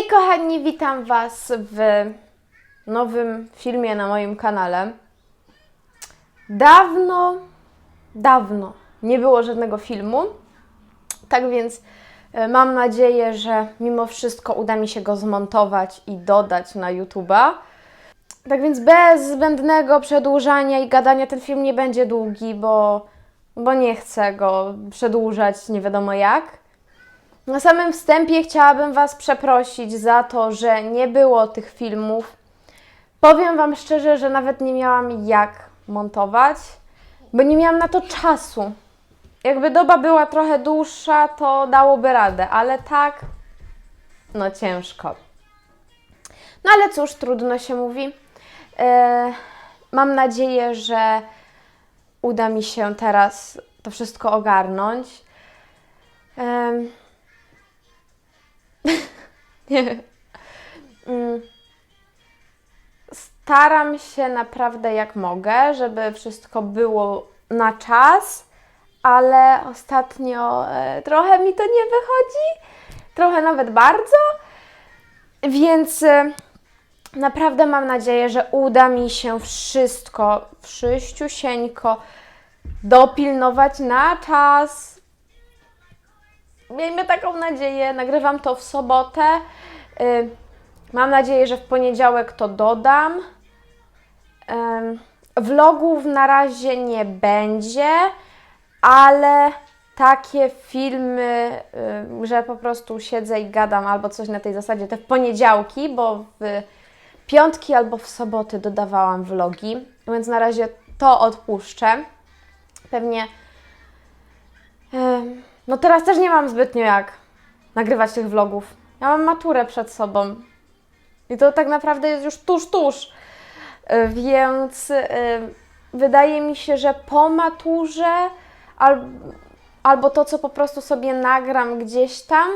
Hej kochani, witam Was w nowym filmie na moim kanale. Dawno, dawno nie było żadnego filmu, tak więc e, mam nadzieję, że mimo wszystko uda mi się go zmontować i dodać na YouTube'a. Tak więc bez zbędnego przedłużania i gadania ten film nie będzie długi, bo, bo nie chcę go przedłużać nie wiadomo jak. Na samym wstępie chciałabym Was przeprosić za to, że nie było tych filmów. Powiem Wam szczerze, że nawet nie miałam jak montować, bo nie miałam na to czasu. Jakby doba była trochę dłuższa, to dałoby radę, ale tak, no ciężko. No ale cóż, trudno się mówi. E, mam nadzieję, że uda mi się teraz to wszystko ogarnąć. Mm. Staram się naprawdę jak mogę, żeby wszystko było na czas, ale ostatnio e, trochę mi to nie wychodzi, trochę nawet bardzo, więc e, naprawdę mam nadzieję, że uda mi się wszystko, wszyściusieńko dopilnować na czas, Miejmy taką nadzieję. Nagrywam to w sobotę. Y, Mam nadzieję, że w poniedziałek to dodam. Vlogów na razie nie będzie, ale takie filmy, y, że po prostu siedzę i gadam albo coś na tej zasadzie, te w poniedziałki, bo w piątki albo w soboty dodawałam vlogi, więc na razie to odpuszczę. Pewnie Em, No teraz też nie mam zbytnio jak nagrywać tych vlogów. Ja mam maturę przed sobą. I to tak naprawdę jest już tuż, tuż. E, Więc e, wydaje mi się, że po maturze al, albo to, co po prostu sobie nagram gdzieś tam,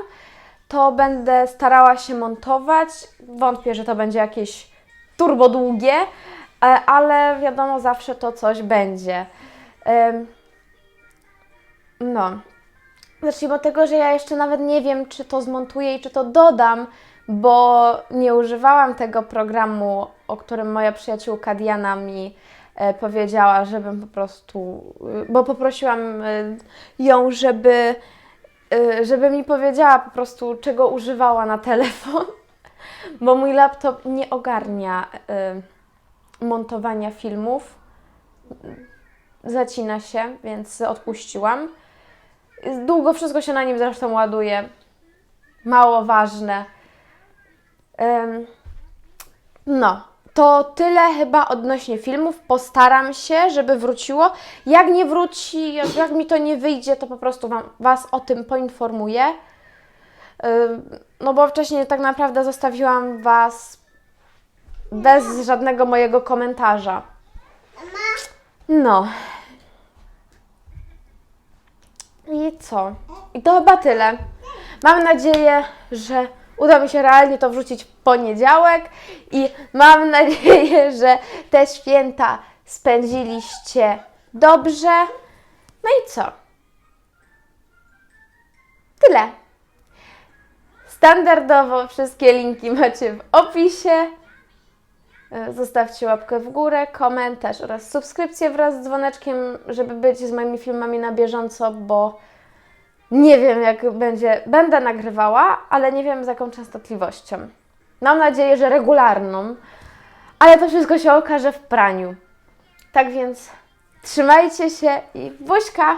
to będę starała się montować. Wątpię, że to będzie jakieś turbo długie, e, ale wiadomo, zawsze to coś będzie. No. Zacznijmy od tego, że ja jeszcze nawet nie wiem, czy to zmontuję i czy to dodam, bo nie używałam tego programu, o którym moja przyjaciółka Diana mi e, powiedziała, żebym po prostu, y, bo poprosiłam y, ją, żeby, żeby mi powiedziała po prostu, czego używała na telefon, bo mój laptop nie ogarnia montowania filmów. Zacina się, więc odpuściłam. Długo wszystko się na nim zresztą ładuje. Mało ważne. Em, no, to tyle chyba odnośnie filmów. Postaram się, żeby wróciło. Jak nie wróci, jak, jak mi to nie wyjdzie, to po prostu wam, Was o tym poinformuję. Ym, No bo wcześniej tak naprawdę zostawiłam Was bez żadnego mojego komentarza. No. I co? I to chyba tyle. Mam nadzieję, że uda mi się realnie to wrzucić w poniedziałek i mam nadzieję, że te święta spędziliście dobrze. No i co? Tyle. Standardowo wszystkie linki macie w opisie. E, Zostawcie łapkę w górę, komentarz oraz subskrypcję wraz z dzwoneczkiem, żeby być z moimi filmami na bieżąco, bo nie wiem jak będzie. Będę nagrywała, ale nie wiem z jaką częstotliwością. Mam nadzieję, że regularną, ale to wszystko się okaże w praniu. Tak więc trzymajcie się i buźka!